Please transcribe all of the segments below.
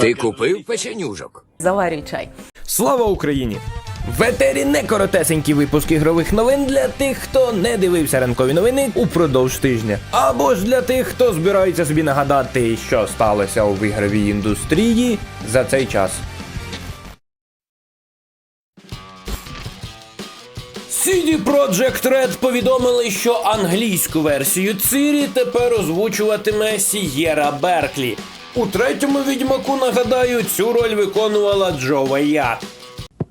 Ти купив печенюжок? Заварюй чай. Слава Україні! В етері не коротесенький випуск ігрових новин для тих, хто не дивився ранкові новини упродовж тижня. Або ж для тих, хто збирається собі нагадати, що сталося у ігровій індустрії за цей час. CD Projekt Red повідомили, що англійську версію Цирі тепер озвучуватиме Сієра Берклі. У третьому відьмаку, нагадаю, цю роль виконувала Джо Вейя.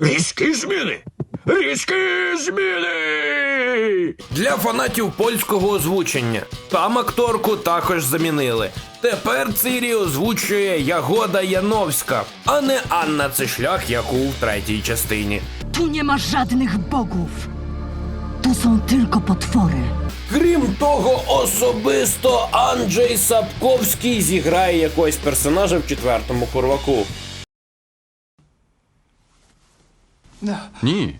Різкі зміни! Різкі зміни! Для фанатів польського озвучення. Там акторку також замінили. Тепер Цирі озвучує Ягода Яновська, а не Анна Цишлях, як у третій частині. Tu nie ma żadnych bogów. Tu są tylko potwory. Крім того, особисто Анджей Сапковський зіграє якогось персонажа в четвертому курваку. Ні,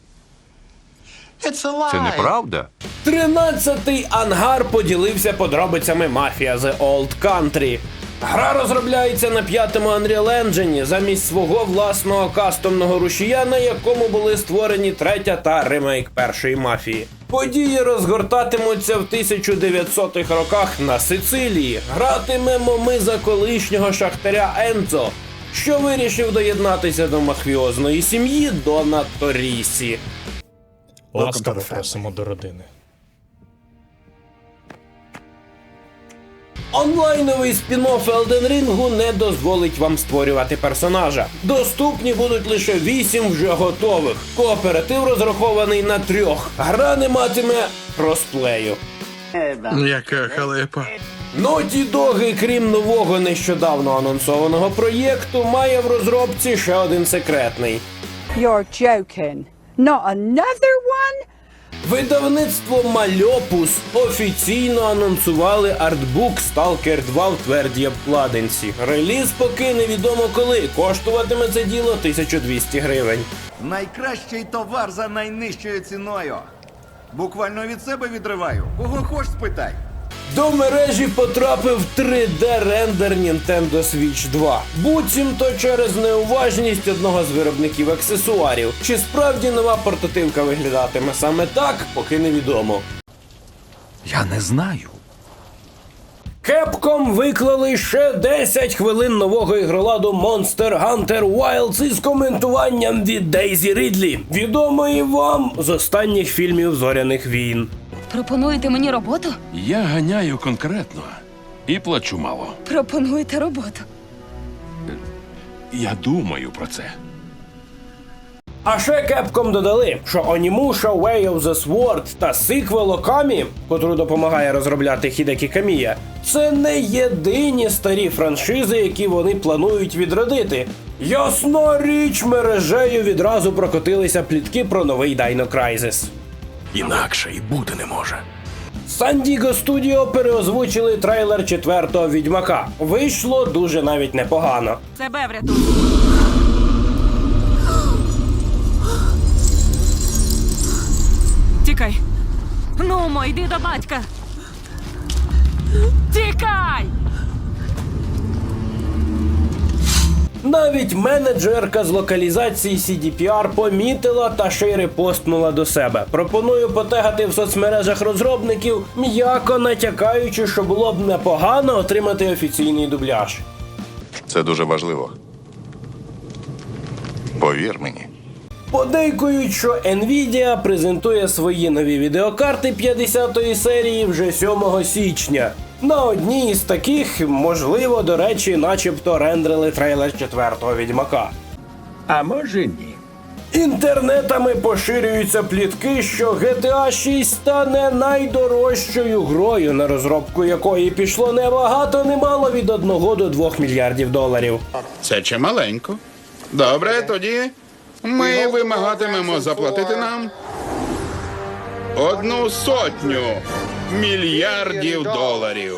це неправда. Тринадцятий ангар поділився подробицями мафія The Old Country. Гра розробляється на п'ятому Unreal Engine замість свого власного кастомного рушія, на якому були створені третя та ремейк першої мафії. Події розгортатимуться в 1900-х роках на Сицилії. Гратимемо ми за колишнього шахтаря Енцо, що вирішив доєднатися до мафіозної сім'ї Дона Торісі. Ласкаво просимо до родини. Онлайновий спін-офф Elden Ring не дозволить вам створювати персонажа. Доступні будуть лише 8 вже готових. Кооператив розрахований на трьох. Гра не матиме кросплею. Яка халепа. Naughty Dog, крім нового нещодавно анонсованого проєкту, має в розробці ще один секретний. You're joking. Not another one? Видавництво Мальопус офіційно анонсували артбук Stalker 2 в твердій обкладинці. Реліз поки невідомо коли. Коштуватиме це діло 1200 гривень. Найкращий товар за найнижчою ціною. Буквально від себе відриваю. Кого хоч спитай. До мережі потрапив 3D-рендер Nintendo Switch 2. Буцімто через неуважність одного з виробників аксесуарів. Чи справді нова портативка виглядатиме саме так, поки невідомо. Я не знаю. Capcom виклали ще 10 хвилин нового ігроладу Monster Hunter Wilds із коментуванням від Дейзі Рідлі, відомої вам з останніх фільмів зоряних війн. Пропонуєте мені роботу? Я ганяю конкретно і плачу мало. Пропонуєте роботу. Я думаю про це. А ще Capcom додали, що Onimusha Way of the Sword та сиквел Okami, котру допомагає розробляти Хідекі Камія, це не єдині старі франшизи, які вони планують відродити. Ясна річ, мережею відразу прокотилися плітки про новий Dino Crisis. Інакше і бути не може. Diego Studio переозвучили трейлер четвертого відьмака. Вийшло дуже навіть непогано. Себе врятуй. Тікай. Нумо, йди до батька. Тікай! Навіть менеджерка з локалізації CDPR помітила та ще й репостнула до себе. Пропоную потегати в соцмережах розробників, м'яко натякаючи, що було б непогано отримати офіційний дубляж. Це дуже важливо. Повір мені. Подейкують, що Nvidia презентує свої нові відеокарти 50-ї серії вже 7 січня. На одній із таких, можливо, до речі, начебто рендерили трейлер четвертого відьмака. А може ні. Інтернетами поширюються плітки, що GTA 6 стане найдорожчою грою, на розробку якої пішло небагато немало від 1 до 2 мільярдів доларів. Це чималенько. Добре, тоді ми вимагатимемо заплатити нам одну сотню мільярдів доларів.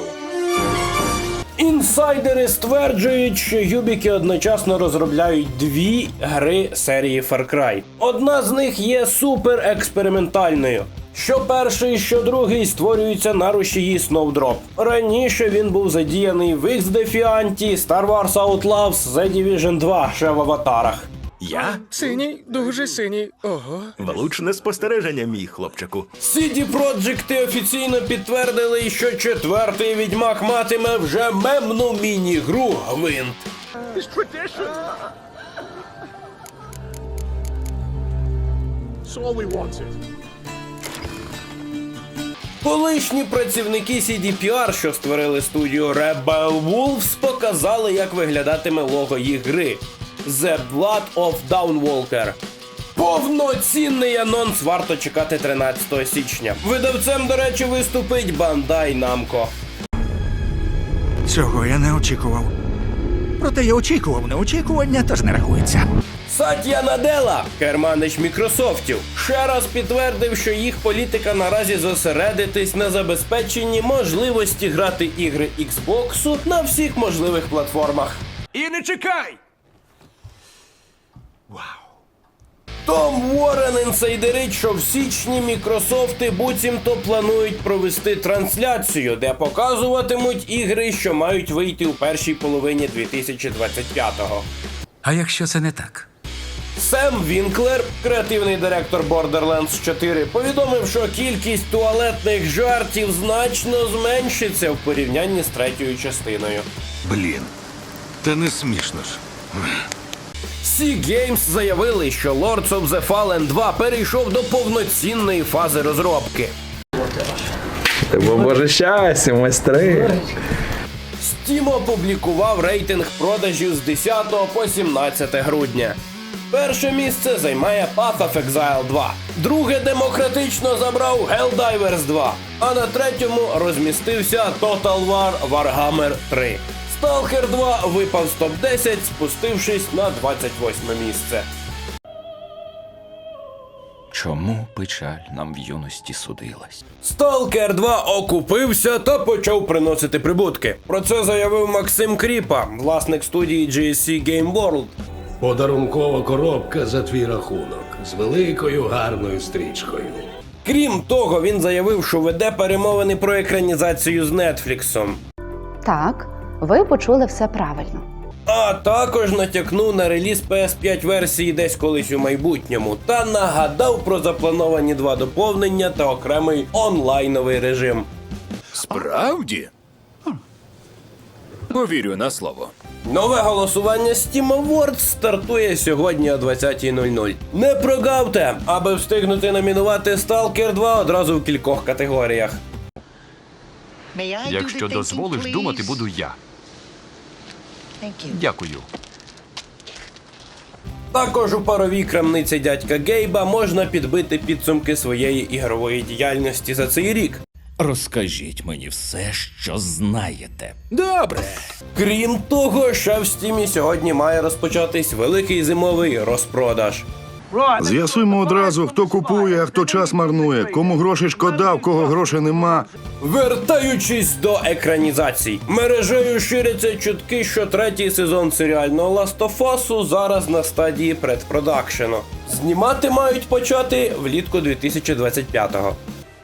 Інсайдери стверджують, що юбіки одночасно розробляють дві гри серії Far Cry. Одна з них є супер експериментальною. Що перший, що другий створюються на рушії Snowdrop. Раніше він був задіяний в X Defiant, Star Wars Outlaws, The Division 2 ще в аватарах. Я? Синій, дуже синій. Ого. Влучне спостереження, мій хлопчику. CD Projekt офіційно підтвердили, що четвертий відьмак матиме вже мемну міні-гру Гвинт. Колишні працівники CDPR, що створили студію Rebel Wolves, показали, як виглядатиме лого їх гри The Blood of Downwalker. Повноцінний анонс варто чекати 13 січня. Видавцем, до речі, виступить Bandai Namco. Цього я не очікував. Проте я очікував неочікування, тож не рахується. Сатя Надела, керманич Мікрософтів, ще раз підтвердив, що їх політика наразі зосередитись на забезпеченні можливості грати ігри Xbox на всіх можливих платформах. І не чекай! Том Уоррен інсайдерить, що в січні Мікрософти буцімто планують провести трансляцію, де показуватимуть ігри, що мають вийти у першій половині 2025-го. А якщо це не так? Сем Вінклер, креативний директор Borderlands 4, повідомив, що кількість туалетних жартів значно зменшиться в порівнянні з третьою частиною. Блін. Та не смішно ж. Sea Games заявили, що Lords of the Fallen 2 перейшов до повноцінної фази розробки. Боже щастя, майстри. Steam опублікував рейтинг продажів з 10 по 17 грудня. Перше місце займає Path of Exile 2. Друге демократично забрав Helldivers 2. А на третьому розмістився Total War Warhammer 3. Stalker 2 випав з топ-10, спустившись на 28 місце. Чому печаль нам в юності судилась? Stalker 2 окупився та почав приносити прибутки. Про це заявив Максим Кріпа, власник студії GSC Game World. Подарункова коробка за твій рахунок з великою гарною стрічкою. Крім того, він заявив, що веде перемовини про екранізацію з Нетфліксом. Так, ви почули все правильно. А також натякнув на реліз PS5 версії десь колись у майбутньому та нагадав про заплановані два доповнення та окремий онлайновий режим. Справді? Повірю на слово. Нове голосування Steam Awards стартує сьогодні о 20.00. Не прогавте, аби встигнути номінувати Stalker 2 одразу в кількох категоріях. Якщо дозволиш, думати буду я. Дякую. Також у паровій крамниці дядька Гейба можна підбити підсумки своєї ігрової діяльності за цей рік. Розкажіть мені все, що знаєте. Добре. Крім того, ще в стімі сьогодні має розпочатись великий зимовий розпродаж. З'ясуємо одразу, хто купує, а хто час марнує, кому грошей шкода, в кого грошей нема. Вертаючись до екранізацій, мережею ширяться чутки, що третій сезон серіального Last of Us зараз на стадії предпродакшену. Знімати мають почати влітку 2025-го.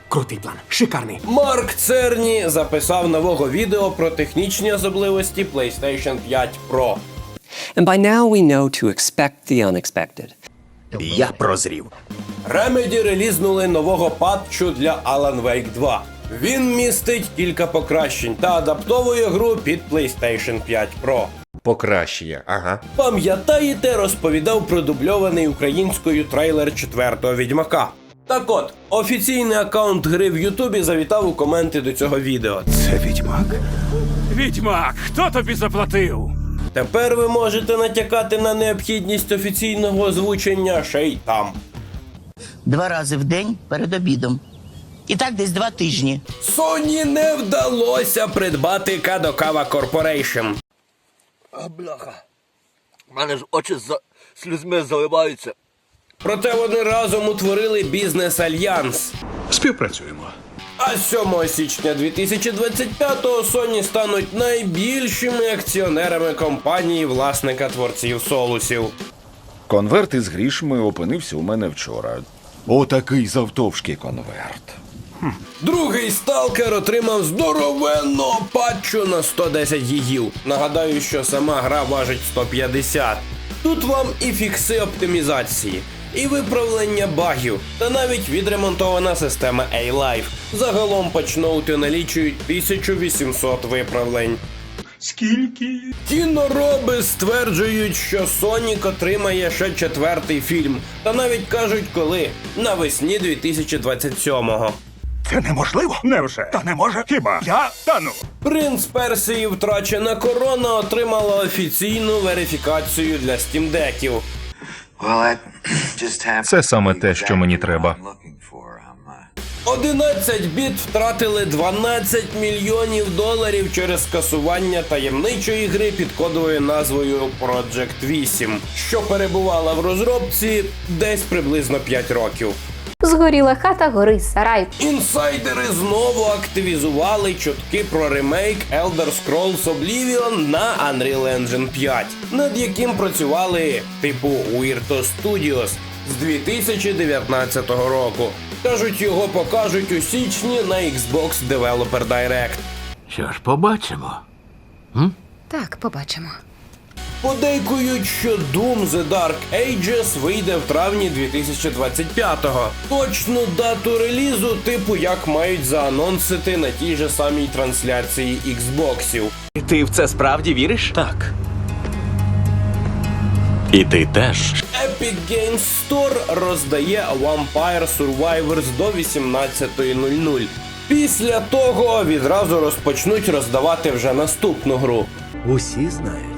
Крутий план. Шикарний. Марк Церні записав нового відео про технічні особливості PlayStation 5 Pro. And by now we know to expect the unexpected. Я прозрів. Remedy релізнули нового патчу для Alan Wake 2. Він містить кілька покращень та адаптовує гру під PlayStation 5 Pro. Покращення, ага. Пам'ятаєте, розповідав про дубльований українською трейлер четвертого відьмака. Так от, офіційний аккаунт гри в Ютубі завітав у коменти до цього відео. Це відьмак? Відьмак, хто тобі заплатив? Тепер ви можете натякати на необхідність офіційного озвучення ще й там. Два рази в день перед обідом. І так десь два тижні. Sony не вдалося придбати Kadokawa Corporation. А бляха. У мене ж очі за слізьми заливаються. Проте вони разом утворили бізнес-альянс. Співпрацюємо. А 7 січня 2025-го Sony стануть найбільшими акціонерами компанії власника творців Солусів. Конверт із грішми опинився у мене вчора. Отакий завтовшки конверт. Другий сталкер отримав здоровенного патчу на 110 гігів. Нагадаю, що сама гра важить 150. Тут вам і фікси оптимізації, і виправлення багів, та навіть відремонтована система A-Life. Загалом патчноути налічують 1800 виправлень. Скільки? Кінороби стверджують, що Сонік отримає ще четвертий фільм, та навіть кажуть, коли навесні 2027-го. Це неможливо. Невже? Та не може. Хіба? Я тану. Принц Персії втрачена корона отримала офіційну верифікацію для стімдеків. Це саме те, що мені треба. 11 біт втратили 12 мільйонів доларів через скасування таємничої гри під кодовою назвою Project 8, що перебувала в розробці десь приблизно 5 років. Згоріла хата, горить сарай. Інсайдери знову активізували чутки про ремейк Elder Scrolls Oblivion на Unreal Engine 5, над яким працювали типу Weirdo Studios з 2019 року. Кажуть, його покажуть у січні на Xbox Developer Direct. Що ж, побачимо. Так, побачимо. Подейкують, що Doom The Dark Ages вийде в травні 2025-го. Точну дату релізу, типу, як мають заанонсити на тій же самій трансляції Xboxів. Ти в це справді віриш? Так. І ти теж. Epic Games Store роздає Vampire Survivors до 18.00. Після того відразу розпочнуть роздавати вже наступну гру. Усі знають.